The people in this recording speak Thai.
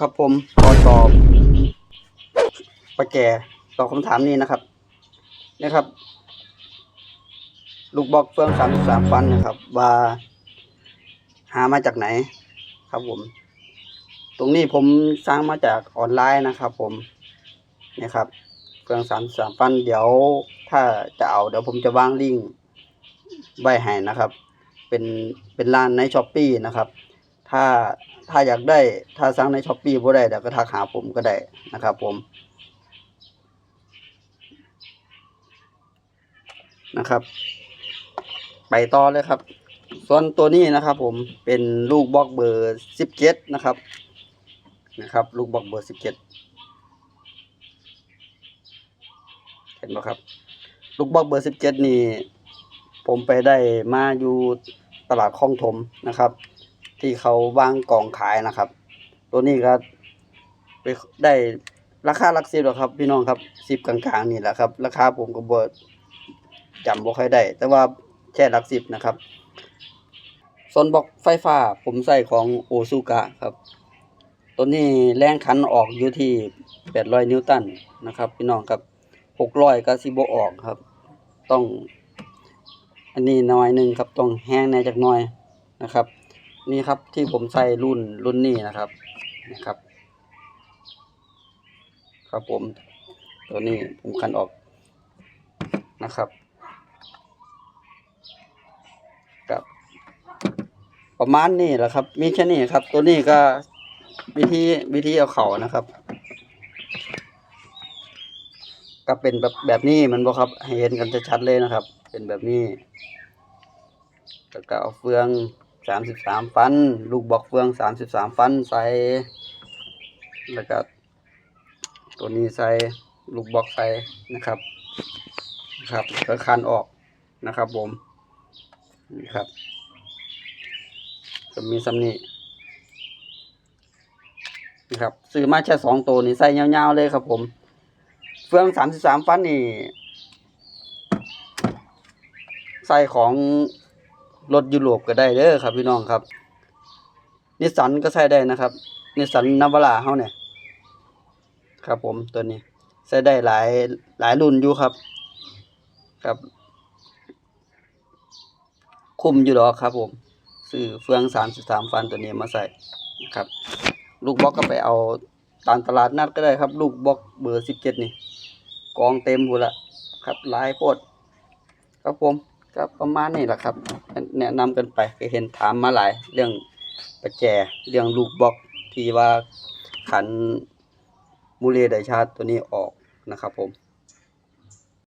ครับผมขอตอบประแกตอบคำถามนี้นะครับนะครับ ลูกบอกเฟืองสามสามฟันนะครับ ว่า หามาจากไหน ครับผม ตรงนี้ผมสร้างมาจากออนไลน์นะครับ ผมนี่ครับเฟืองสามสามฟัน เดี๋ยวถ้าจะเอา เดี๋ยวผมจะวางลิงก์ไว้ให้นะครับ เป็นเป็นร้านในช้อปปีนะครับ ถ้าถ้าอยากได้ถ้าสั่งในช้อปปี้บ่ได้เดี๋ยวก็ทักหาผมก็ได้นะครับ ผมนะครับ ไปต่อเลยครับ ส่วนตัวนี้นะครับ ผมเป็นลูกบล็อกเบอร์สิบเจ็ดนะครับ นะครับ ลูกบล็อกเบอร์สิบเจ็ดเห็นไหมครับ ลูกบล็อกเบอร์สิบเจ็ดนี่ ผมไปได้มาอยู่ตลาดคลองถมนะครับ ที่เขาวางกองขายนะครับ ตัวนี้ก็ไปได้ราคาหลักสิบหรอกครับ พี่น้องครับสิบกลางๆนี่แหละครับ ราคาผมก็บ่จำบ่ค่อยได้ แต่ว่าแค่หลักสิบนะครับส่วนบล็อกไฟฟ้าผมใส่ของโอซูกะครับ ตัวนี้แรงขันออกอยู่ที่800นิวตันนะครับ พี่น้องครับ600ก็สิบ่ออกครับ ต้อง อันนี้น้อยหนึ่งครับต้องแห้งในจักน่อยนะครับ นี่ครับที่ผมใส่รุ่นรุ่นนี้นะครับนะครับ ครับผมตัวนี้ผมคันออกนะครับครับ ประมาณนี้แหละครับ มีแค่นี้ครับ ตัวนี้ก็วิธีวิธีเอาเข่านะครับ ก็เป็นแบบแบบนี้มันบ่ครับให้เห็นกันชัดๆเลยนะครับ เป็นแบบนี้แล้วก็เอาเฟือง สามสิบสามฟัน ลูกบอกเฟืองสามสิบสามฟันใส่ แล้วก็ตัวนี้ใส่ลูกบอกใส่นะครับนะครับก็คันออกนะครับผมนี่ครับจะมีสำนีนะครับซื้อมาแค่สองตัวนี่ใส่ยาวๆเลยครับผม เฟืองสามสิบสามฟันนี่ใส่ของ รถยุโรปก็ได้เด้อครับ พี่น้องครับนิสสันก็ใช้ได้นะครับนิสสันนาวาราเฮาเนี่ยครับผมตัวนี้ใช้ได้หลายหลายรุ่นอยู่ครับ ครับ คุ้มอยู่ดอกครับ ผมซื้อเฟืองสามสิบสามฟันตัวนี้มาใส่นะครับ ลูกบล็อกก็ไปเอาตามตลาดนัดก็ได้ครับ ลูกบล็อกเบอร์สิบเจ็ดนี่กองเต็มหมดละครับหลายโพดครับผม ก็ประมาณนี้แหละครับ แนะนำกันไปก็เห็นถามมาหลาย เรื่องประแจเรื่องลูกบล็อกที่ว่าขันมูเลไดชาร์จตัวนี้ออกนะครับผม